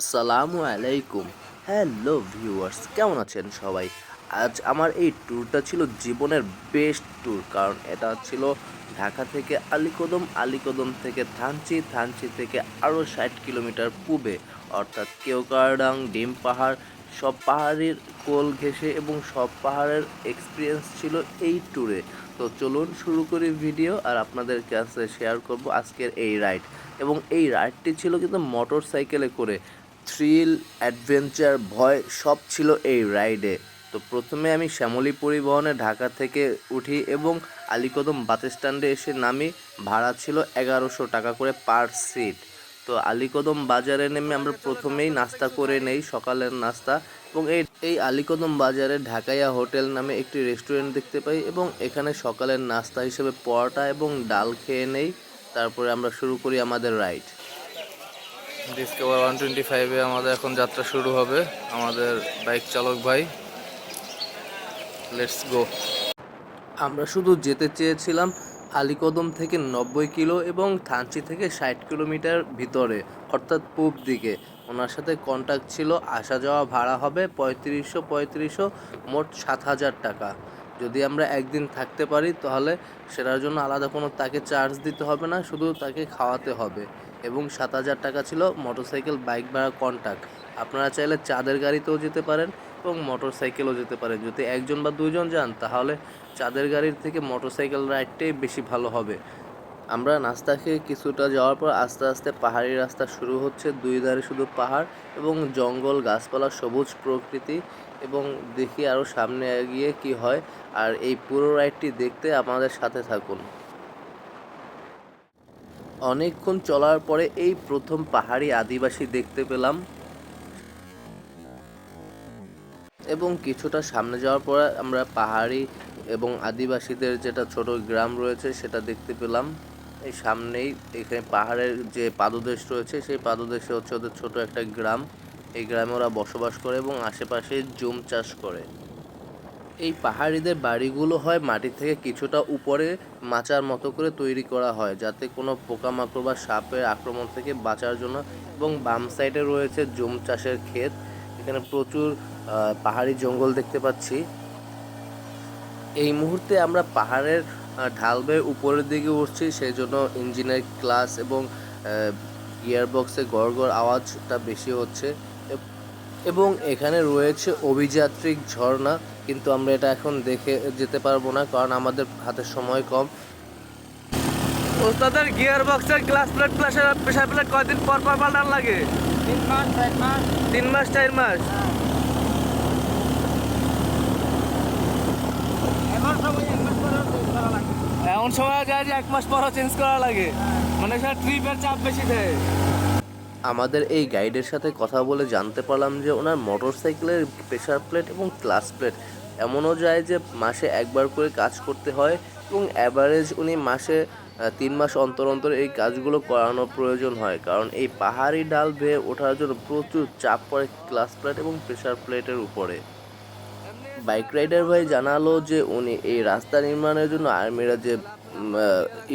আসসালামু আলাইকুম। Hello viewers কেমন আছেন সবাই? আজ আমার এই ট্যুরটা ছিল জীবনের বেস্ট ট্যুর কারণ এটা ছিল ঢাকা থেকে আলীকদম আলীকদম থেকে থানচি থানচি থেকে আরও ষাট কিলোমিটার পূবে। অর্থাৎ কেওকারডাং, ডিম পাহাড়, সব পাহাড়ের কোল ঘেঁষে এবং সব পাহাড়ের এক্সপিরিয়েন্স ছিল এই ট্যুরে তো চলুন শুরু করি ভিডিও আর আপনাদের কাছে শেয়ার করব আজকের এই রাইড এবং এই রাইডটি ছিল কিন্তু মোটর সাইকেলে করে। থ্রিল অ্যাডভেঞ্চার ভয়, সব ছিল এই রাইডে তো প্রথমে আমি শ্যামলী পরিবহনে ঢাকা থেকে উঠি এবং আলীকদম বাস স্ট্যান্ডে এসে নামি, ভাড়া ছিল এগারোশো টাকা করে পার সিট তো আলীকদম বাজারে নেমে আমরা প্রথমেই নাস্তা করে নেই, সকালের নাস্তা। এবং এই এই আলীকদম বাজারে ঢাকাইয়া হোটেল নামে একটি রেস্টুরেন্ট দেখতে পাই এবং এখানে সকালের নাস্তা হিসেবে পরোটা এবং ডাল খেয়ে নেই। তারপরে আমরা শুরু করি আমাদের রাইড ডিসকভার ওয়ান টোয়েন্টি ফাইভে আমাদের এখন যাত্রা শুরু হবে। আমাদের বাইক চালক ভাই লেটস গো আমরা শুধু যেতে চেয়েছিলাম আলীকদম থেকে নব্বই কিলো এবং থানচি থেকে ষাট কিলোমিটার ভিতরে, অর্থাৎ পূব দিকে। ওনার সাথে কন্ট্যাক্ট ছিল, আসা যাওয়া ভাড়া হবে পঁয়ত্রিশশো পঁয়ত্রিশশো, মোট সাত হাজার টাকা। যদি আমরা একদিন থাকতে পারি, তাহলে সেটার জন্য আলাদা কোনো তাকে চার্জ দিতে হবে না, শুধু তাকে খাওয়াতে হবে। এবং সাত হাজার টাকা ছিল মোটরসাইকেল বাইক ভাড়া কন্ট্যাক্ট আপনারা চাইলে চাঁদের গাড়িতেও যেতে পারেন এবং মোটরসাইকেলও যেতে পারেন। যদি একজন বা দুইজন যান, তাহলে চাঁদের গাড়ির থেকে মোটরসাইকেল রাইডটাই বেশি ভালো হবে। আমরা নাস্তা খেয়ে কিছুটা যাওয়ার পর আস্তে আস্তে পাহাড়ি রাস্তা শুরু হচ্ছে। দুই ধারে শুধু পাহাড় এবং জঙ্গল, গাছপালা সবুজ প্রকৃতি। এবং দেখি আরও সামনে এগিয়ে কি হয়। আর এই পুরো রাইডটি দেখতে আমাদের সাথে থাকুন। অনেকক্ষণ চলার পরে এই প্রথম পাহাড়ি আদিবাসী দেখতে পেলাম। এবং কিছুটা সামনে যাওয়ার পরে আমরা পাহাড়ি এবং আদিবাসীদের যেটা ছোট গ্রাম রয়েছে সেটা দেখতে পেলাম। এই সামনেই এখানে পাহাড়ের যে পাদদেশ রয়েছে, সেই পাদদেশে হচ্ছে ওদের ছোট একটা গ্রাম। এই গ্রামে ওরা বসবাস করে এবং আশেপাশে জুম চাষ করে। এই পাহাড়িদের বাড়িগুলো হয় মাটি থেকে কিছুটা উপরে মাচার মতো করে তৈরি করা হয়, যাতে কোনো পোকামাকড় বা সাপের আক্রমণ থেকে বাঁচার জন্য। এবং বাম সাইডে রয়েছে জুম চাষের ক্ষেত। এখানে প্রচুর পাহাড়ি জঙ্গল দেখতে পাচ্ছি। এই মুহূর্তে আমরা পাহাড়ের ঢাল উপরের দিকে উঠছি সেই জন্য ইঞ্জিনের ক্লাস এবং গিয়ারবক্সে গড় গড় আওয়াজটা বেশি হচ্ছে। এব- এখানে রয়েছে অভিযাত্রিক ঝর্ণা কিন্তু আমরা এটা এখন দেখে যেতে পারব না কারণ আমাদের হাতে সময় কম। ওস্তাদের গিয়ার বক্সের গ্লাস প্লেট প্লাসের প্রেশার প্লেট কয়দিন পর পর পাল্টান লাগে? তিন মাস চার মাস। তিন চার এমন সময় যায় যে এক মাস পরও চেঞ্জ করা লাগে। মানে সেটা ট্রিপের চাপ বেশি দেয়। আমাদের এই গাইডের সাথে কথা বলে জানতে পারলাম যে ওনার মোটরসাইকেলের প্রেশার প্লেট এবং ক্লাস প্লেট এমনও যায় যে মাসে একবার করে কাজ করতে হয় এবং অ্যাভারেজ উনি মাসে তিন মাস অন্তর অন্তর এই কাজগুলো করানোর প্রয়োজন হয়। কারণ এই পাহাড়ি ডাল বেয়ে ওঠার জন্য প্রচুর চাপ পড়ে ক্লাস প্লেট এবং প্রেশার প্লেটের উপরে। বাইক রাইডার ভাই জানালো যে উনি এই রাস্তা নির্মাণের জন্য আর্মিরা যে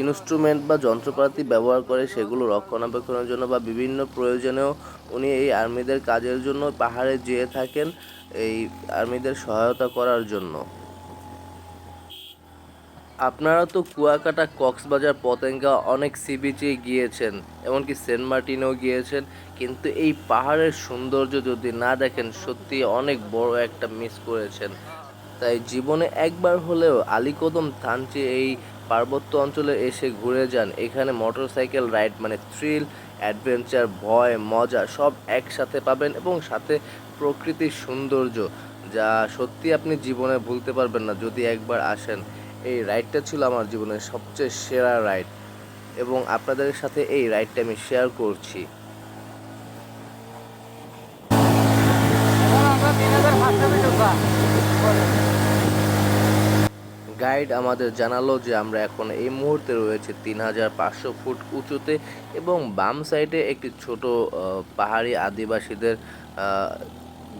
ইনস্ট্রুমেন্ট বা যন্ত্রপাতি ব্যবহার করে সেগুলো রক্ষণাবেক্ষণের জন্য বা বিভিন্ন প্রয়োজনেও উনি এই আর্মিদের কাজের জন্য পাহাড়ে যেয়ে থাকেন এই আর্মিদের সহায়তা করার জন্য। আপনারা তো কুয়াকাটা কক্সবাজার পতেঙ্গা অনেক সি বিচে গিয়েছেন, এমনকি সেন্ট মার্টিনেও গিয়েছেন, কিন্তু এই পাহাড়ের সৌন্দর্য যদি না দেখেন, সত্যি অনেক বড় একটা মিস করেছেন। তাই জীবনে একবার হলেও আলীকদম থানচি এই পার্বত্য অঞ্চলে এসে ঘুরে যান। এখানে মোটরসাইকেল, রাইড মানে থ্রিল অ্যাডভেঞ্চার ভয়, মজা সব একসাথে পাবেন এবং সাথে প্রকৃতির সৌন্দর্য, যা সত্যি আপনি জীবনে ভুলতে পারবেন না যদি একবার আসেন। এই রাইডটা ছিল আমার জীবনের সবচেয়ে সেরা রাইড এবং আপনাদের সাথে এই রাইডটা আমি শেয়ার করছি। আমরা তিন হাজার পাঁচশো মিটার বা গাইড আমাদের জানালো যে আমরা এখন এই মুহূর্তে রয়েছে তিন হাজার পাঁচশো ফুট উঁচুতে এবং বাম সাইডে একটি ছোট পাহাড়ি আদিবাসীদের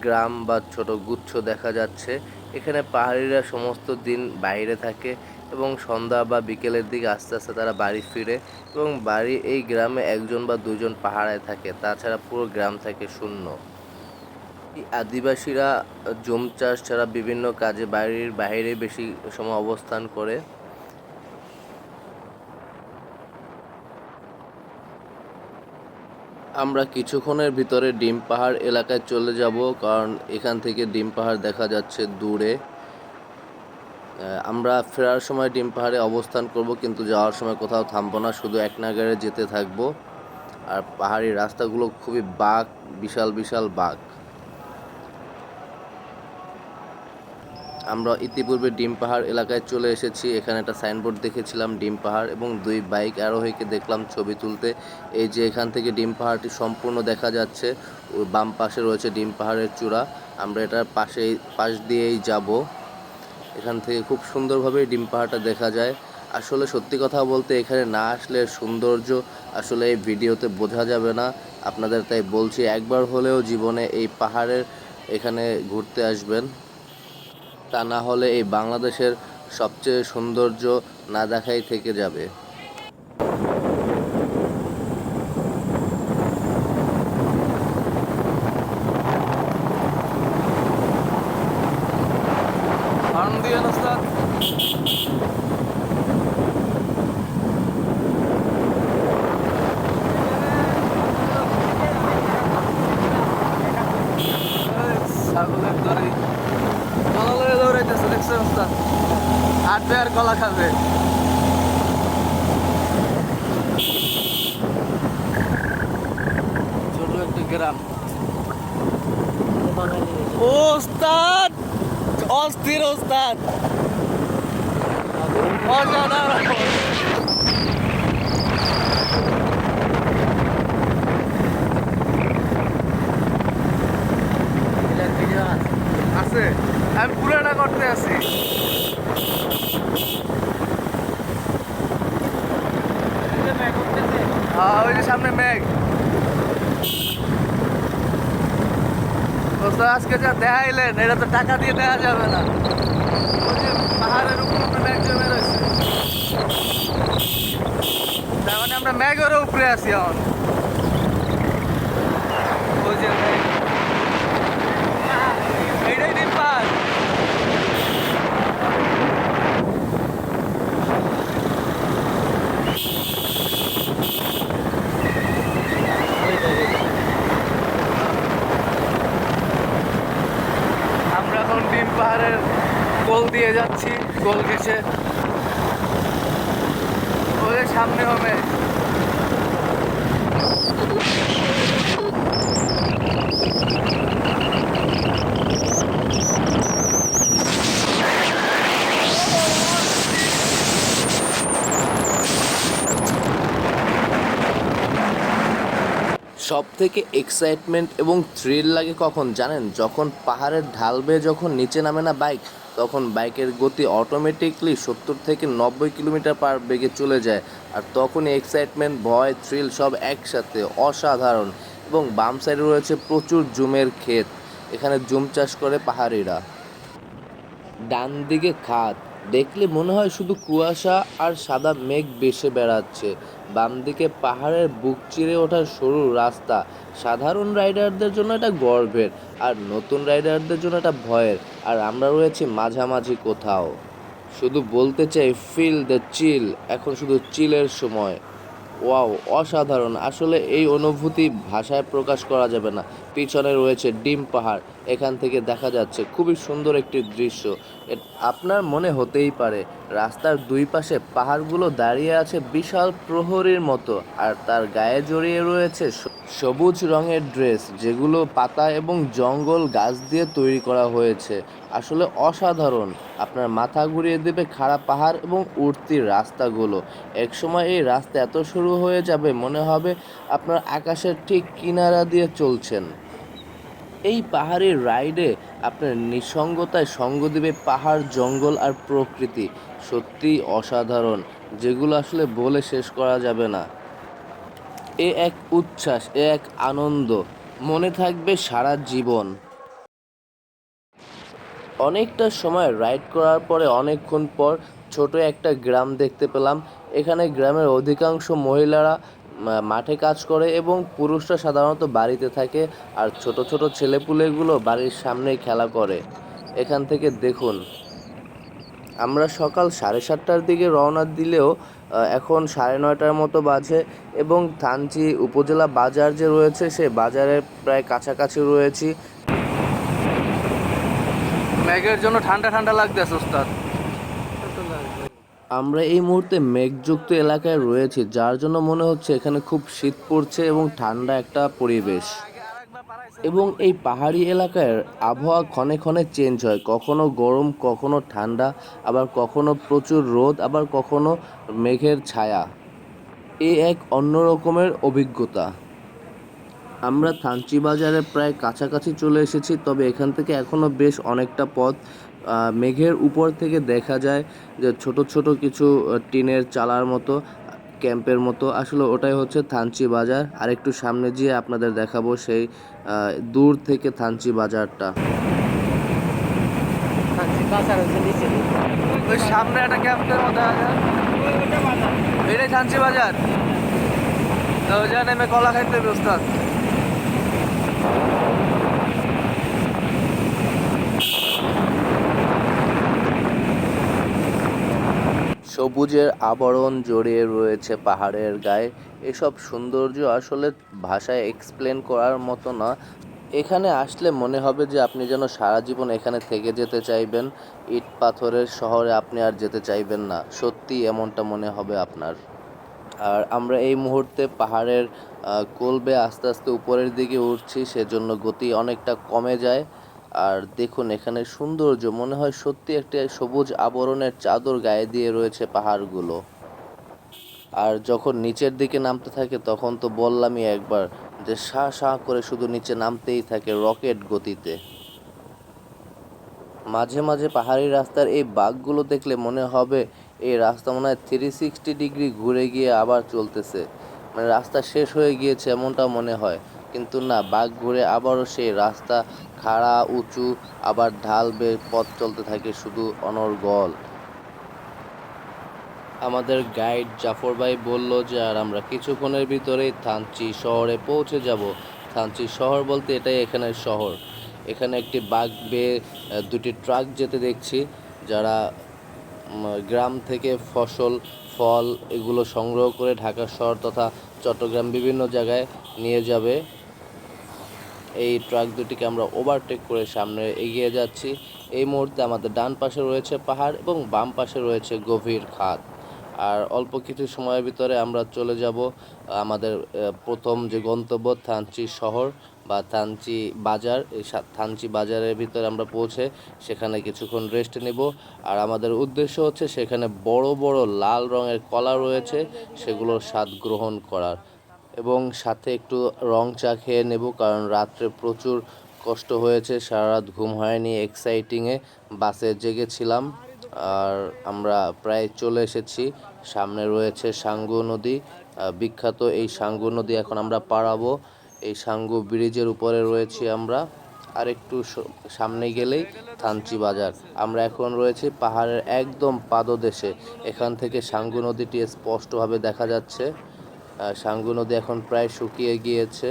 গ্রাম বা ছোট গুচ্ছ দেখা যাচ্ছে। এখানে পাহাড়িরা সমস্ত দিন বাইরে থাকে এবং সন্ধ্যা বা বিকেলের দিকে আস্তে আস্তে তারা বাড়ি ফিরে এবং বাড়ি এই গ্রামে একজন বা দুজন পাহারায় থাকে। তাছাড়া পুরো গ্রাম থাকে শূন্য। আদিবাসীরা জম চাষ ছাড়া বিভিন্ন কাজে বাড়ির বাইরে বেশি সময় অবস্থান করে। আমরা কিছুক্ষণের ভিতরে ডিম পাহাড় এলাকায় চলে যাব, কারণ এখান থেকে ডিম পাহাড় দেখা যাচ্ছে দূরে। আমরা ফেরার সময় ডিম পাহাড়ে অবস্থান করব, কিন্তু যাওয়ার সময় কোথাও থামবো না, শুধু এক নাগারে যেতে থাকব। আর পাহাড়ি রাস্তাগুলো খুবই বাঘ বিশাল বিশাল বাঁক। আমরা ইতিপূর্বে ডিম পাহাড় এলাকায় চলে এসেছি। এখানে একটা সাইনবোর্ড দেখেছিলাম, ডিম পাহাড় এবং দুই বাইক আরোহীকে দেখলাম ছবি তুলতে। এই যে এখান থেকে ডিম পাহাড়টি সম্পূর্ণ দেখা যাচ্ছে বাম পাশে রয়েছে ডিম পাহাড়ের চূড়া। আমরা এটার পাশে পাশ দিয়েই যাব। এখান থেকে খুব সুন্দরভাবে ডিম পাহাড়টা দেখা যায়। আসলে সত্যি কথা বলতে এখানে না আসলে সৌন্দর্য আসলে এই ভিডিওতে বোঝা যাবে না। আপনাদের তাই বলছি, একবার হলেও জীবনে এই পাহাড়ের এখানে ঘুরতে আসবেন। তা না হলে এই বাংলাদেশের সবচেয়ে সৌন্দর্য না দেখাই থেকে যাবে হর্ন দিয়ে ওস্তাদ ছাগলের দড়ি কলা লয়ে দৌড়াইতেছে দেখছে ওস্তাদ হাঁটবে আর কলা খাবে। ছোট একটা গ্রাম। ওস্তাদ! অস্থির ওস্তাদ। আছে। আমি পুরাটা করতে আছি ওই সামনে মেঘ। আজকে যা দেখাইলেন, এটা তো টাকা দিয়ে দেওয়া যাবে না। পাহাড়ের উপর মেঘ জমে রয়েছে। তার মানে আমরা মেঘের উপরে আছি এখন। ওই যে মেঘ। এইটাই ডিম পাহাড় আমরা এখন ডিম পাহাড়ের কোল দিয়ে যাচ্ছি কোল গেছে ওদের সামনে হবে সব থেকে এক্সাইটমেন্ট এবং থ্রিল লাগে কখন জানেন? যখন পাহাড়ের ঢাল বেয়ে যখন নিচে নামে না বাইক তখন বাইকের গতি অটোমেটিকলি সত্তর থেকে নব্বই কিলোমিটার পার বেগে চলে যায়। আর তখনই এক্সাইটমেন্ট ভয় থ্রিল সব একসাথে অসাধারণ এবং বাম সাইডে রয়েছে প্রচুর জুমের ক্ষেত। এখানে জুম চাষ করে পাহাড়িরা। ডান দিকে খাত দেখলে মনে হয় শুধু কুয়াশা আর সাদা মেঘ বেসে বেড়াচ্ছে। বাম দিকে পাহাড়ের বুক চিরে ওঠার সরু রাস্তা। সাধারণ রাইডারদের জন্য এটা গর্বের, আর নতুন রাইডারদের জন্য এটা ভয়ের। আর আমরা রয়েছি মাঝামাঝি কোথাও। শুধু বলতে চাই ফিল দ্য চিল এখন শুধু চিলের সময়। ওয়াও, অসাধারণ। আসলে এই অনুভূতি ভাষায় প্রকাশ করা যাবে না। পিছনে রয়েছে ডিম পাহাড়। এখান থেকে দেখা যাচ্ছে খুবই সুন্দর একটি দৃশ্য। আপনার মনে হতেই পারে, রাস্তার দুই পাশে পাহাড়গুলো দাঁড়িয়ে আছে বিশাল প্রহরীর মতো আর তার গায়ে জড়িয়ে রয়েছে সবুজ রঙের ড্রেস যেগুলো পাতা এবং জঙ্গল গাছ দিয়ে তৈরি করা হয়েছে। আসলে অসাধারণ। আপনার মাথা ঘুরিয়ে দেবে খাড়া পাহাড় এবং উঠতি রাস্তাগুলো। একসময় এই রাস্তা এত শুরু হয়ে যাবে, মনে হবে আপনার আকাশের ঠিক কিনারা দিয়ে চলছেন। এই পাহাড়ি রাইডে আপনার নিঃসঙ্গতায় সঙ্গ দেবে পাহাড়, জঙ্গল আর প্রকৃতি। সত্যিই অসাধারণ, যেগুলো আসলে বলে শেষ করা যাবে না। এ এক উচ্ছ্বাস, এ এক আনন্দ। মনে থাকবে সারা জীবন। অনেকটা সময় রাইড করার পরে অনেকক্ষণ পর ছোট একটা গ্রাম দেখতে পেলাম। এখানে গ্রামের অধিকাংশ মহিলারা মাঠে কাজ করে এবং পুরুষরা সাধারণত বাড়িতে থাকে আর ছোট ছোট ছেলেপুলেগুলো বাড়ির সামনেই খেলা করে। এখান থেকে দেখুন, আমরা সকাল সাড়ে সাতটার দিকে রওনা দিলেও এখন সাড়ে নয়টার মতো বাজে এবং থানচি উপজেলা বাজার যে রয়েছে, সে বাজারের প্রায় কাছাকাছি রয়েছি। ম্যাগের জন্য ঠান্ডা ঠান্ডা লাগতেছে, ওস্তাদ। আমরা এই মুহূর্তে মেঘযুক্ত এলাকায় রয়েছি, যার জন্য মনে হচ্ছে এখানে খুব শীত পড়ছে এবং ঠান্ডা একটা পরিবেশ। এবং এই পাহাড়ি এলাকার আবহাওয়া ক্ষণে ক্ষণে চেঞ্জ হয়। কখনো গরম, কখনো ঠান্ডা, আবার কখনো প্রচুর রোদ, আবার কখনো মেঘের ছায়া। এ এক অন্য রকমের অভিজ্ঞতা। আমরা থানচি বাজারে প্রায় কাছাকাছি চলে এসেছি তবে এখান থেকে এখনও বেশ অনেকটা পথ মেঘের উপর থেকে দেখা যায় যে ছোট ছোট কিছু টিনের চালার মতো ক্যাম্পের মতো। আসলে ওটাই হচ্ছে থানচি বাজার আর একটু সামনে গিয়ে আপনাদের দেখাবো সেই দূর থেকে থানচি বাজারটা ওই সামনে একটা ক্যাম্পের আছে। এটাই থানচি বাজার তো ওই নেমে কলা খাইতে হবে সবুজের আবরণ জড়িয়ে রয়েছে পাহাড়ের গায়ে। এসব সৌন্দর্য আসলে ভাষায় এক্সপ্লেন করার মতো না। এখানে আসলে মনে হবে যে আপনি যেন সারা জীবন এখানে থেকে যেতে চাইবেন। ইট পাথরের শহরে আপনি আর যেতে চাইবেন না। সত্যি এমনটা মনে হবে আপনার। আর আমরা এই মুহূর্তে পাহাড়ের কোলবে আস্তে আস্তে উপরের দিকে উঠছি, সেজন্য গতি অনেকটা কমে যায়। আর দেখুন, এখানে সৌন্দর্য, মনে হয় সত্যি একটা সবুজ আবরণের চাদর গায়ে দিয়ে রয়েছে পাহাড়গুলো। আর যখন নিচের দিকে নামতে থাকে, তখন তো বললামই একবার যে সা সা করে শুধু নিচে নামতেই থাকে রকেট গতিতে। মাঝে মাঝে পাহাড়ি রাস্তার এই বাঘগুলো দেখলে মনে হবে এই রাস্তা মনে হয় থ্রি সিক্সটি ডিগ্রি ঘুরে গিয়ে আবার চলতেছে। মানে রাস্তা শেষ হয়ে গিয়েছে, এমনটা মনে হয়। কিন্তু না, বাঘ ঘুরে আবারও সেই রাস্তা খাড়া, উঁচু, আবার ঢাল বেয়ে পথ চলতে থাকে শুধু অনর্গল আমাদের গাইড জাফর ভাই বলল যে, আর আমরা কিছুক্ষণের ভিতরেই থানচি শহরে পৌঁছে যাব। থানচি শহর বলতে এটাই এখানের শহর। এখানে একটি বাঘ বেয়ে দুটি ট্রাক যেতে দেখছি, যারা গ্রাম থেকে ফসল, ফল এগুলো সংগ্রহ করে ঢাকা শহর তথা চট্টগ্রাম বিভিন্ন জায়গায় নিয়ে যাবে। এই ট্রাক দুটিকে আমরা ওভারটেক করে সামনে এগিয়ে যাচ্ছি। এই মুহূর্তে আমাদের ডান পাশে রয়েছে পাহাড় এবং বাম পাশে রয়েছে গভীর খাদ। আর অল্প কিছু সময়ের ভিতরে আমরা চলে যাব আমাদের প্রথম যে গন্তব্য থানচি শহর বা থানচি বাজার। এই থানচি বাজারের ভিতরে আমরা পৌঁছে সেখানে কিছুক্ষণ রেস্ট নেব। আর আমাদের উদ্দেশ্য হচ্ছে সেখানে বড় বড় লাল রঙের কলা রয়েছে, সেগুলোর স্বাদ গ্রহণ করার। এবং সাথে একটু রং চা খেয়ে নেব, কারণ রাত্রে প্রচুর কষ্ট হয়েছে সারা রাত ঘুম হয়নি এক্সাইটিংয়ে বাসে জেগেছিলাম। আর আমরা প্রায় চলে এসেছি, সামনে রয়েছে সাঙ্গু নদী বিখ্যাত এই সাঙ্গু নদী এখন আমরা পারাবো এই সাঙ্গু ব্রিজের উপরে রয়েছি আমরা, আর একটু সামনে গেলেই থানচি বাজার। আমরা এখন রয়েছি পাহাড়ের একদম পাদদেশে, এখান থেকে সাঙ্গু নদীটি স্পষ্টভাবে দেখা যাচ্ছে। সাঙ্গু নদী এখন প্রায় শুকিয়ে গিয়েছে।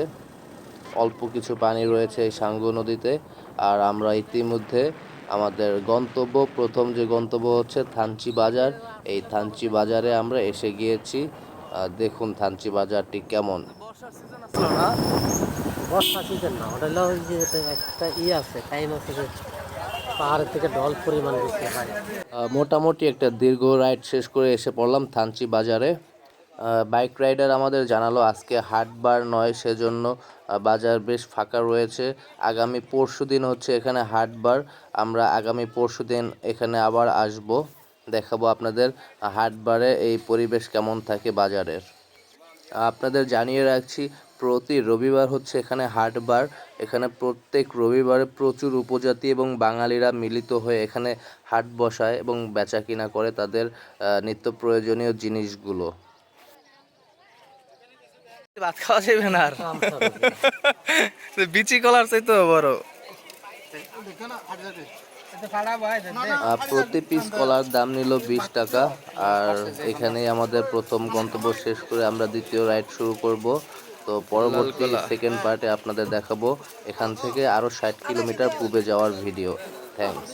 অল্প কিছু পানি রয়েছে এই সাঙ্গু নদীতে। আর আমরা ইতিমধ্যে আমাদের গন্তব্য প্রথম যে গন্তব্য হচ্ছে থানচি বাজার। এই থানচি বাজারে আমরা এসে গিয়েছি। দেখুন থানচি বাজারটি কেমন। বর্ষা সিজন না ওটা হলো যে একটা ই আছে টাইম আছে যে থেকে ঢল পরিমাণ বেশি হয়। মোটামুটি একটা দীর্ঘ রাইড শেষ করে এসে পড়লাম থানচি বাজারে। বাইক রাইডার আমাদের জানালো আজকে হাটবার নয়, সেজন্য বাজার বেশ ফাঁকা রয়েছে। আগামী পরশু দিন হচ্ছে এখানে হাটবার। আমরা আগামী পরশু দিন এখানে আবার আসব, দেখাবো আপনাদের হাটবারে এই পরিবেশ কেমন থাকে বাজারের। আপনাদের জানিয়ে রাখছি, প্রতি রবিবার হচ্ছে এখানে হাটবার। এখানে প্রত্যেক রবিবারে প্রচুর উপজাতি এবং বাঙালিরা মিলিত হয়ে এখানে হাট বসায় এবং বেচা কিনা করে তাদের নিত্য প্রয়োজনীয় জিনিসগুলো। ভাত খাওয়া যাবে না আর। বিচি কলার চাইতো বড়। প্রতি পিস কলার দাম নিল বিশ টাকা। আর এখানেই আমাদের প্রথম গন্তব্য শেষ করে আমরা দ্বিতীয় রাইড শুরু করব। তো পরবর্তী সেকেন্ড পার্টে আপনাদের দেখাবো। এখান থেকে আরও ষাট কিলোমিটার পূবে যাওয়ার ভিডিও থ্যাঙ্কস